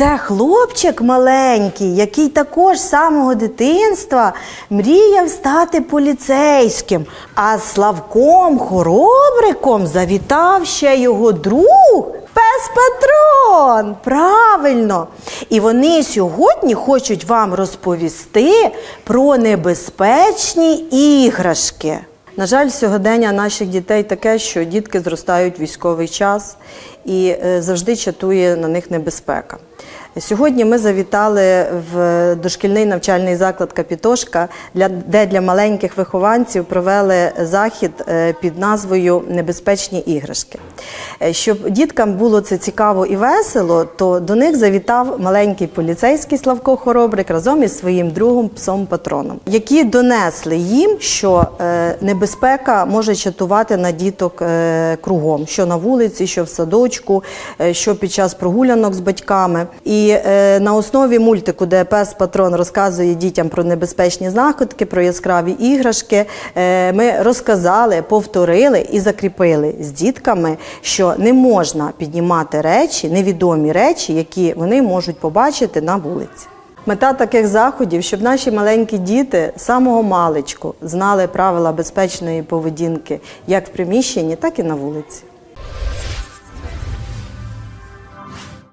Це хлопчик маленький, який також з самого дитинства мріяв стати поліцейським. А Славком Хоробриком завітав ще його друг. Пес Патрон, правильно. І вони сьогодні хочуть вам розповісти про небезпечні іграшки. На жаль, сьогодення наших дітей таке, що дітки зростають в військовий час і е, завжди чатує на них небезпека. Сьогодні ми завітали в дошкільний навчальний заклад Капітошка, де для маленьких вихованців провели захід е, під назвою Небезпечні іграшки. Е, Щоб діткам було це цікаво і весело, то до них завітав маленький поліцейський Славко Хоробрик разом із своїм другом псом патроном, які донесли їм, що е, небезпека може чатувати на діток е, кругом, що на вулиці, що в садочку, е, що під час прогулянок з батьками. І е, на основі мультику, де пес патрон розказує дітям про небезпечні знаходки, про яскраві іграшки, ми розказали, повторили і закріпили з дітками, що не можна піднімати речі, невідомі речі, які вони можуть побачити на вулиці. Мета таких заходів, щоб наші маленькі діти з самого маличку знали правила безпечної поведінки як в приміщенні, так і на вулиці.